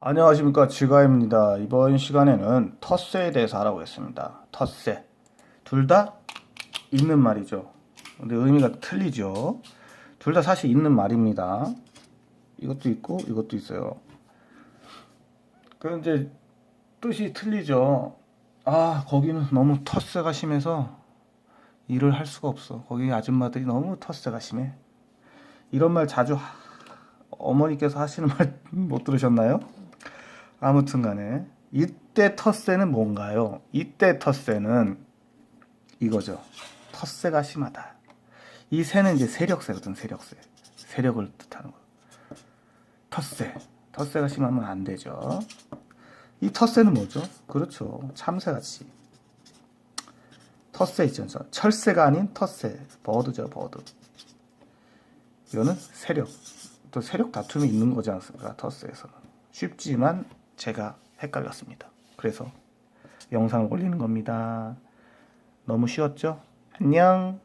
안녕하십니까 지가입니다. 이번 시간에는 텃세에 대해서 알아보겠습니다. 텃세 둘 다 있는 말이죠. 근데 의미가 틀리죠. 둘 다 사실 있는 말입니다. 이것도 있고 이것도 있어요. 그 이제 뜻이 틀리죠. 아 거기는 너무 텃세가 심해서 일을 할 수가 없어. 거기 아줌마들이 너무 텃세가 심해. 이런 말 자주 하- 어머니께서 하시는 말 못 들으셨나요? 아무튼 간에 이때 텃세는 뭔가요? 이때 텃세는 이거죠. 텃세가 심하다. 이 세는 이제 세력세거든, 세력세. 세력을 뜻하는 거. 텃세. 텃세가 심하면 안 되죠. 이 텃세는 뭐죠? 그렇죠. 참새같이. 텃세 있죠. 저 철새가 아닌 텃세. 버드죠, 버드. 이거는 세력. 또 세력 다툼이 있는 거지 않습니까? 텃세에서는. 쉽지만 제가 헷갈렸습니다. 그래서 영상을 올리는 겁니다. 너무 쉬웠죠? 안녕.